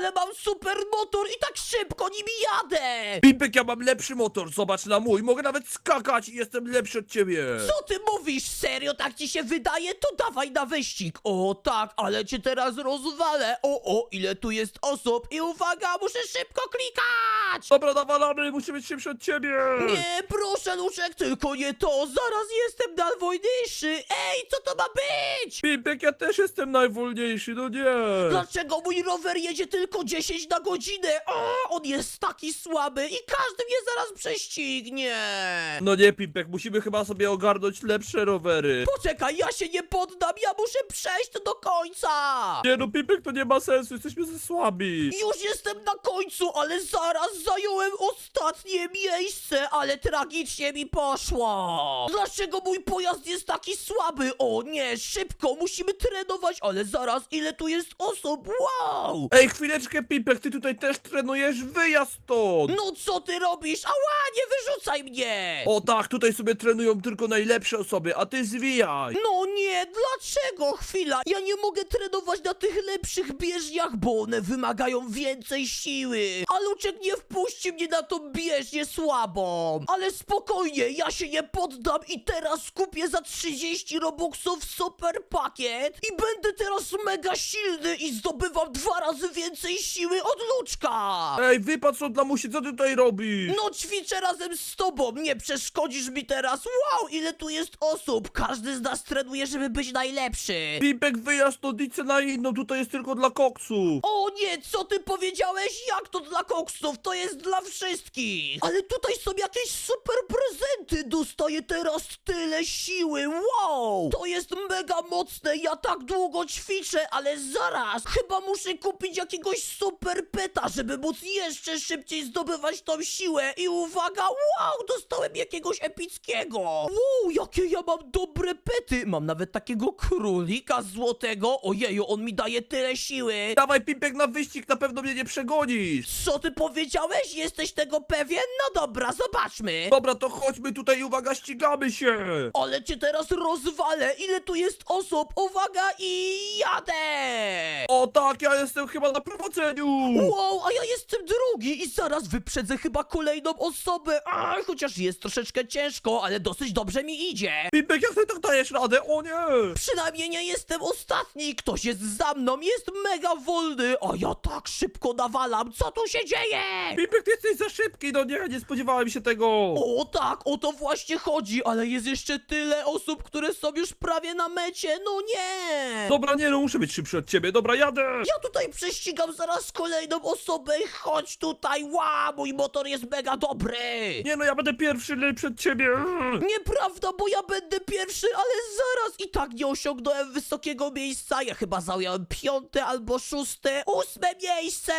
ale mam super motor i tak szybko nim jadę! Pimpek, ja mam lepszy motor, zobacz na mój, mogę nawet skakać i jestem lepszy od ciebie. Co ty mówisz? Serio tak ci się wydaje? To dawaj na wyścig! O tak, ale cię teraz rozwalę! O, o, ile tu jest osób i uwaga, muszę szybko klikać! Dobra, nawalamy, muszę być szybszy od ciebie. Nie, proszę Luczek, tylko nie to! Zaraz jestem najwolniejszy! Ej, co to ma być? Pimpek, ja też jestem najwolniejszy, no nie. Dlaczego mój rower jedzie tylko 10 na godzinę? O, on jest taki słaby i każdy mnie zaraz prześcignie! No nie, Pimpek, musimy chyba sobie ogarnąć lepsze rowery. Poczekaj, ja się nie poddam, ja muszę przejść do końca! Nie no, Pimpek, to nie ma sensu, jesteśmy za słabi. Już jestem na końcu, ale zaraz zająłem ostatnie miejsce, ale tragicznie mi poszło. Dlaczego mój pojazd jest taki słaby? O nie, szybko, musimy trenować, ale zaraz, ile tu jest osób? Wow! Ej, chwileczkę, Pimpek, ty tutaj też trenujesz, wyjazd stąd. No co ty robisz? Ała, nie wyrzucaj mnie! O tak, tutaj sobie trenują tylko najlepsze osoby, a ty zwijaj. No nie, dlaczego? Chwila, ja nie mogę trenować na tych lepszych bieżniach, bo one wymagają więcej siły. A Luczek nie wpuści mnie na tą bieżnię słabą. Ale spokojnie, ja się nie poddam i teraz kupię za 30 robuxów super pakiet i będę teraz mega silny i zdobywam dwa razy więcej siły od Luczka. Ej, wypadł od lamusi, co ty tutaj robisz? No ćwiczę razem z tobą, nie przeszkodzisz mi teraz. Wow, ile tu jest osób. Każdy z nas trenuje, żeby być najlepszy. Pimpek, wyjazd stąd, idź na inną, tutaj jest tylko dla koksu. O nie, co ty powiedziałeś? Jak to dla koksów? To jest dla wszystkich. Ale tutaj są jakieś super prezenty. Dostaję teraz tyle siły. Wow, to jest mega mocne. Ja tak długo ćwiczę, ale zaraz. Chyba muszę kupić jakiegoś super peta, żeby móc jeszcze szybciej zdobywać tą siłę. I uwaga, wow, dostałem jakiegoś epickiego. Wow, jakie ja mam dobre pety. Mam nawet takiego królika złotego. Ojeju, on mi daje tyle siły. Dawaj, Pimpek, na wyścig, na pewno mnie nie przegonisz. Co ty powiedziałeś? Jesteś tego pewien? No dobra, zobaczmy. Dobra, to chodźmy tutaj, uwaga, ścigamy się. Ale cię teraz rozwalę. Ile tu jest osób? Uwaga i jadę! O tak, ja jestem chyba na prowadzeniu. Wow, a ja jestem drugi i zaraz wyprzedzę chyba kolejną osobę. A, chociaż jest troszeczkę ciężko, ale dosyć dobrze mi idzie. Pimpek, jak ty tak dajesz radę? O nie. Przynajmniej nie jestem ostatni. Ktoś jest za mną, jest mega wolny. A ja tak szybko nawalam. Co tu się dzieje? Pimpek, ty jesteś za szybki, no nie, nie spodziewałem się tego. O tak, o to właśnie chodzi, ale jest jeszcze tyle osób, które są już prawie na mecie, no nie! Dobra, nie no, muszę być szybszy od ciebie, dobra, jadę. Ja tutaj prześcigam zaraz kolejną osobę, chodź tutaj, ła, mój motor jest mega dobry! Nie no, ja będę pierwszy, lepszy od ciebie. Nieprawda, bo ja będę pierwszy, ale zaraz i tak nie osiągnąłem wysokiego miejsca, ja chyba zająłem piąte albo szóste, ósme miejsce!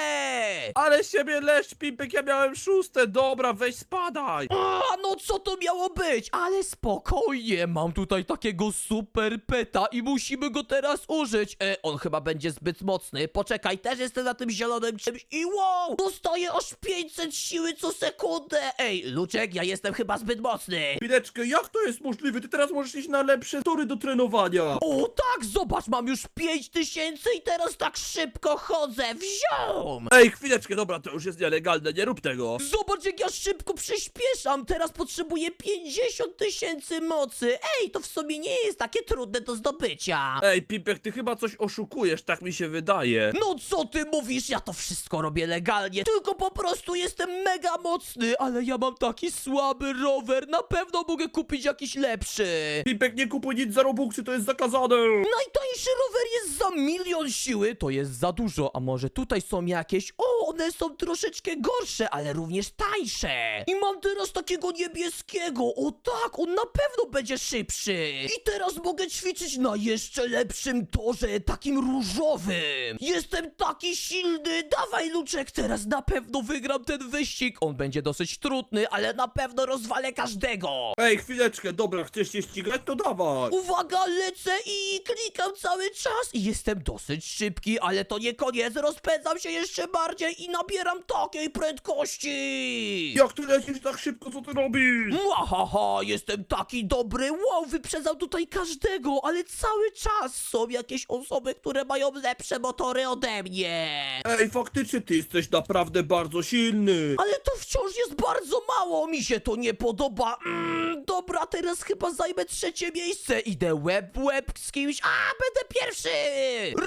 Ale z siebie leszcz, Pimpek, ja miałem szóste, dobra, weź spadaj. A, no co to miało być? Ale spokojnie, mam tutaj takiego super peta i musimy go teraz użyć. E, on chyba będzie zbyt mocny. Poczekaj, też jestem na tym zielonym czymś i wow! Dostaję aż 500 siły co sekundę. Ej, Luczek, ja jestem chyba zbyt mocny. Chwileczkę, jak to jest możliwe? Ty teraz możesz iść na lepsze tory do trenowania. O tak, zobacz, mam już 5000 i teraz tak szybko chodzę. Wziął! Ej, chwileczkę, dobra, to już jest nielegalne, nie rób tego. Zobacz, jak ja szybko przyspieszam. Teraz potrzebuję 50 tysięcy mocy. Ej, to w sumie nie jest takie trudne do zdobycia. Ej, Pimpek, ty chyba coś oszukujesz, tak mi się wydaje. No co ty mówisz? Ja to wszystko robię legalnie, tylko po prostu jestem mega mocny, ale ja mam taki słaby rower, na pewno mogę kupić jakiś lepszy. Pimpek, nie kupuj nic za robuxy, to jest zakazane. Najtańszy rower jest za milion siły, to jest za dużo, a może tutaj są jakieś... O, one są troszeczkę gorsze, ale również tańsze. I mam teraz takiego niebieskiego, o tak, on na pewno będzie szybszy. I teraz mogę ćwiczyć na jeszcze lepszym torze, takim różowym. Jestem taki silny, dawaj Luczek, teraz na pewno wygram ten wyścig. On będzie dosyć trudny, ale na pewno rozwalę każdego. Ej, chwileczkę, dobra, chcesz się ścigać, to dawaj. Uwaga, lecę i klikam cały czas i jestem dosyć szybki, ale to nie koniec, rozpędzam się jeszcze bardziej i nabieram takiej prędkości. Jak ty lecisz tak szybko, co ty robisz? Mwahaha, jestem taki dobry, wow, wyprzedzał tutaj każdego, ale cały czas są jakieś osoby, które mają lepsze motory ode mnie. Ej, faktycznie ty jesteś naprawdę bardzo silny. Ale to wciąż jest bardzo mało, mi się to nie podoba. Mm, dobra, teraz chyba zajmę trzecie miejsce. Idę łeb w łeb z kimś, a będę pierwszy!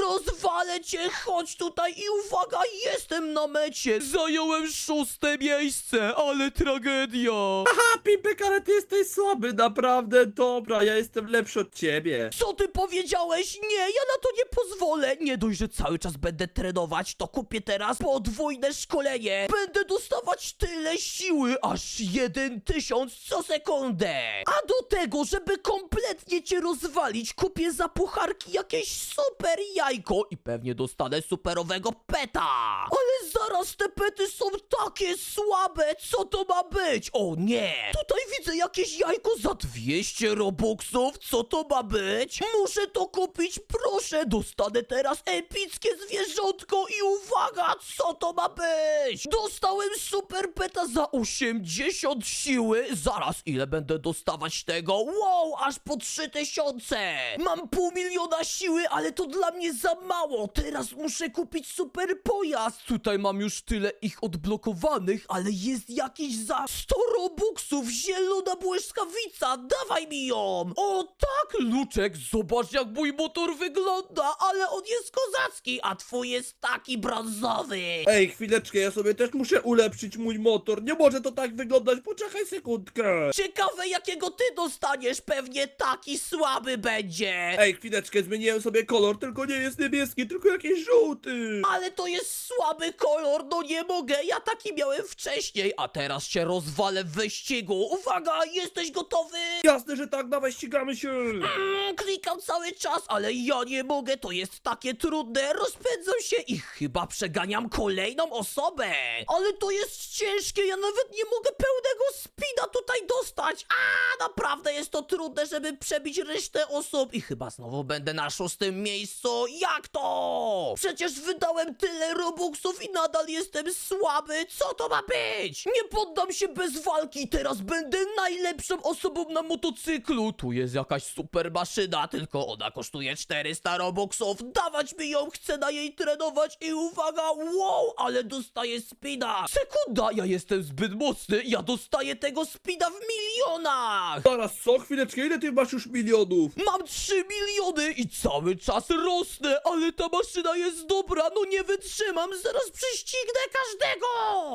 Rozwalę cię, chodź tutaj i uwaga, jestem na mecie. Zająłem szóste miejsce, ale tragedia. Aha, Pimpek, ale ty jesteś słaby, naprawdę. Dobra, ja jestem lepszy od ciebie. Co ty powiedziałeś? Nie, ja na to nie pozwolę. Nie dość, że cały czas będę trenować, to kupię teraz podwójne szkolenie. Będę dostawać tyle siły, aż jeden tysiąc co sekundę. A do tego, żeby kompletnie cię rozwalić, kupię za pucharki jakieś super jajko i pewnie dostanę superowego peta. Ale zaraz te pety są takie słabe, co to ma być? O nie! Tutaj widzę jakieś jajko za 200 robuxów, co to ma być? Muszę to kupić, proszę! Dostanę teraz epickie zwierzątko i uwaga, co to ma być? Dostałem super peta za 80 siły, zaraz ile będę dostawać tego? Wow, aż po 3000! Mam pół miliona siły, ale to dla mnie za mało, teraz muszę kupić super pojazd. Tutaj mam już tyle ich odblokowanych, ale jest jakiś za 100 robuxów, zielona błyskawica, dawaj mi ją! O tak, Luczek, zobacz jak mój motor wygląda, ale on jest kozacki, a twój jest taki brązowy. Ej, chwileczkę, ja sobie też muszę ulepszyć mój motor. Nie może to tak wyglądać, poczekaj sekundkę. Ciekawe jakiego ty dostaniesz, pewnie taki słaby będzie. Ej, chwileczkę, zmieniłem sobie kolor, tylko nie jest niebieski, tylko jakiś żółty. Ale to jest słaby kolor, no nie mogę, ja taki miałem wcześniej, a teraz się rozwalę w wyścigu. Uwaga, jesteś gotowy? Jasne, że tak, dawaj, ścigamy się. Mm, klikam cały czas, ale ja nie mogę, to jest takie trudne, rozpędzam się i chyba przeganiam kolejną osobę. Ale to jest ciężkie, ja nawet nie mogę pełnego speeda tutaj dostać. A, naprawdę jest to trudne, żeby przebić resztę osób i chyba znowu będę na szóstym miejscu. Jak to? Przecież wydałem tyle robuxów i nadal jestem słaby, co to ma być? Nie poddam się bez walki, teraz będę najlepszą osobą na motocyklu. Tu jest jakaś super maszyna, tylko ona kosztuje 400 robuxów. Dawać mi ją, chcę na jej trenować i uwaga, wow, ale dostaję speeda. Sekunda, ja jestem zbyt mocny, ja dostaję tego speeda w milionach. Zaraz, co? Chwileczkę, ile ty masz już milionów? Mam 3 miliony i cały czas rosnę, ale ta maszyna jest dobra, no nie wytrzymam, zaraz prześcignę każdego!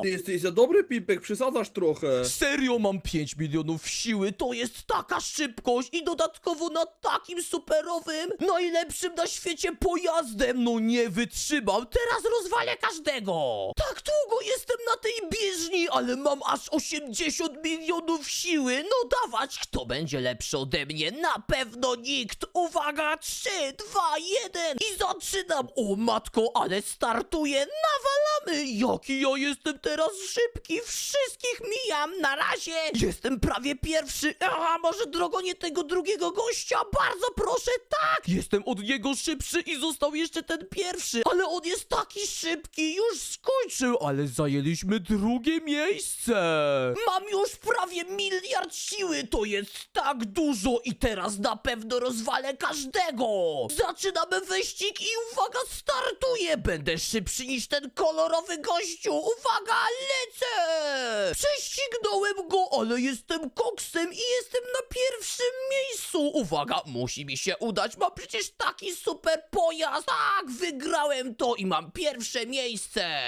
Ty jesteś za dobry, Pimpek, przesadzasz trochę. Serio mam 5 milionów siły, to jest taka szybkość i dodatkowo na takim superowym, najlepszym na świecie pojazdem, no nie wytrzymam, teraz rozwalę każdego! Tak długo jestem na tej bieżni, ale mam aż 80 milionów siły, no dawać, kto będzie lepszy ode mnie? Na pewno nikt! Uwaga, 3, 2, 1 i zaczynam! O matko, ale startuję, nawalamy! Jaki ja jestem teraz szybki, wszystkich mijam, na razie! Jestem prawie pierwszy, a może drogonie tego drugiego gościa, bardzo proszę, tak! Jestem od niego szybszy i został jeszcze ten pierwszy, ale on jest taki szybki, już skończył, ale zajęliśmy drugie miejsce! Mam już prawie miliard siły, to jest tak dużo i teraz na pewno rozwalę każdego! Zaczynamy wyścig i uwaga, startuję! Będę szybszy niż ten kolorowy gościu! Uwaga, lecę! Prześcignąłem go, ale jestem koksem i jestem na pierwszym miejscu! Uwaga, musi mi się udać, mam przecież taki super pojazd! Tak, wygrałem to i mam pierwsze miejsce!